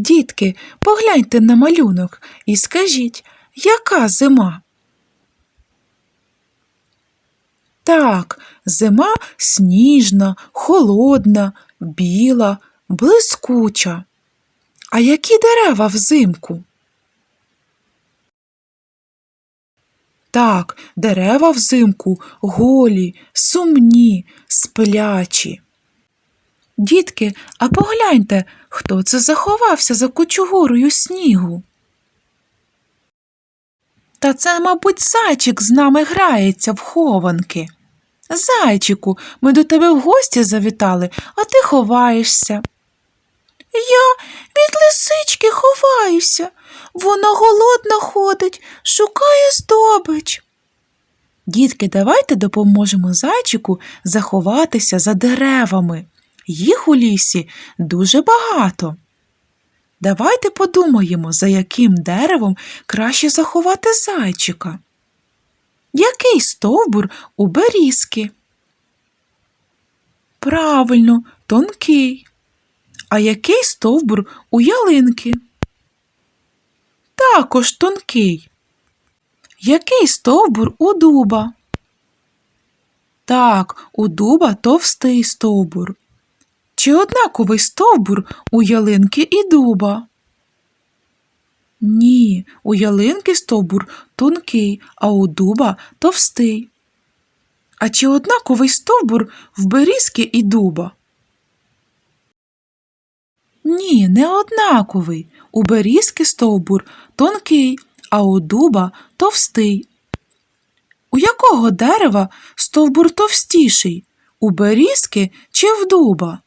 Дітки, погляньте на малюнок і скажіть, яка зима? Так, зима сніжна, холодна, біла, блискуча. А які дерева взимку? Так, дерева взимку голі, сумні, сплячі. Дітки, а погляньте, хто це заховався за кучугурою снігу? Та це, мабуть, зайчик з нами грається в хованки. Зайчику, ми до тебе в гості завітали, а ти ховаєшся. Я від лисички ховаюся. Вона голодна ходить, шукає здобич. Дітки, давайте допоможемо зайчику заховатися за деревами. Їх у лісі дуже багато. Давайте подумаємо, за яким деревом краще заховати зайчика. Який стовбур у берізки? Правильно, тонкий. А який стовбур у ялинки? Також тонкий. Який стовбур у дуба? Так, у дуба товстий стовбур. Чи однаковий стовбур у ялинки і дуба? Ні, у ялинки стовбур тонкий, а у дуба товстий. А чи однаковий стовбур в берізки і дуба? Ні, не однаковий. У берізки стовбур тонкий, а у дуба товстий. У якого дерева стовбур товстіший? У берізки чи в дуба?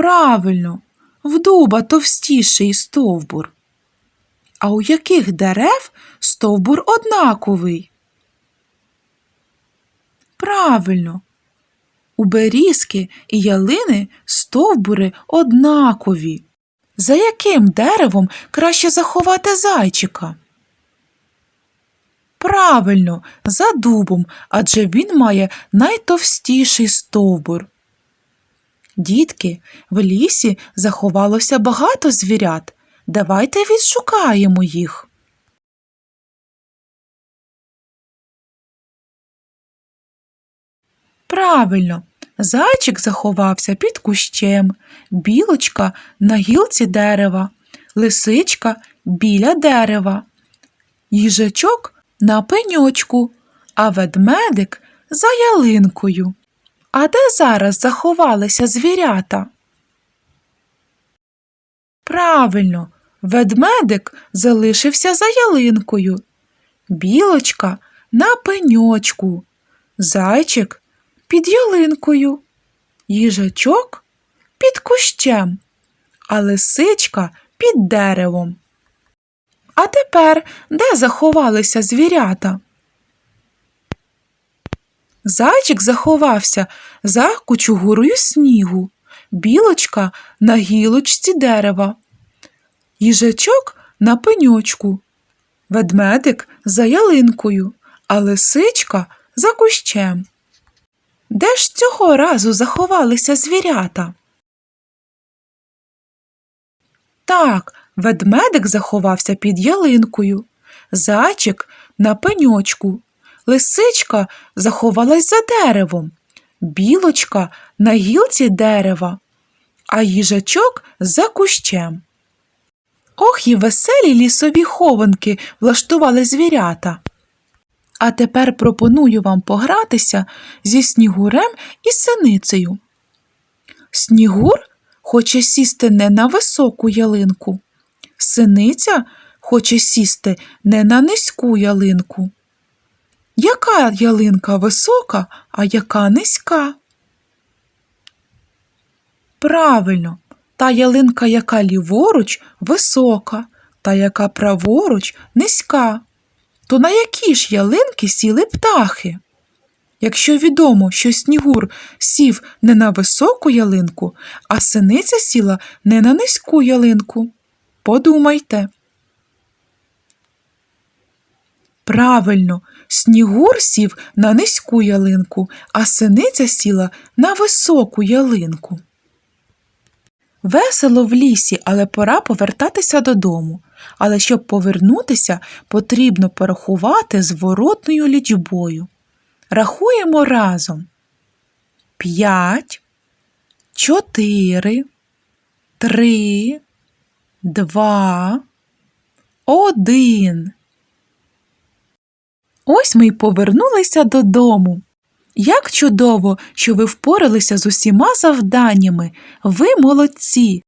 Правильно, в дуба товстіший стовбур. А у яких дерев стовбур однаковий? Правильно, у берізки і ялини стовбури однакові. За яким деревом краще заховати зайчика? Правильно, за дубом, адже він має найтовстіший стовбур. Дітки, в лісі заховалося багато звірят. Давайте відшукаємо їх. Правильно, зайчик заховався під кущем, білочка на гілці дерева, лисичка біля дерева, їжачок на пеньочку, а ведмедик за ялинкою. А де зараз заховалися звірята? Правильно, ведмедик залишився за ялинкою, білочка на пеньочку, зайчик під ялинкою, їжачок під кущем, а лисичка під деревом. А тепер де заховалися звірята? Зайчик заховався за кучугурою снігу, білочка на гілочці дерева, їжачок на пеньочку, ведмедик за ялинкою, а лисичка за кущем. Де ж цього разу заховалися звірята? Так, ведмедик заховався під ялинкою, зайчик на пеньочку, лисичка заховалась за деревом, білочка на гілці дерева, а їжачок за кущем. Ох і веселі лісові хованки влаштували звірята. А тепер пропоную вам погратися зі снігурем і синицею. Снігур хоче сісти не на високу ялинку, синиця хоче сісти не на низьку ялинку. Яка ялинка висока, а яка низька? Правильно, та ялинка, яка ліворуч, висока, та яка праворуч низька. То на які ж ялинки сіли птахи? Якщо відомо, що снігур сів не на високу ялинку, а синиця сіла не на низьку ялинку. Подумайте. Правильно, снігур сів на низьку ялинку, а синиця сіла на високу ялинку. Весело в лісі, але пора повертатися додому. Але щоб повернутися, потрібно порахувати зворотною лічбою. Рахуємо разом. П'ять, чотири, три, два, один. Ось ми й повернулися додому. Як чудово, що ви впоралися з усіма завданнями. Ви молодці.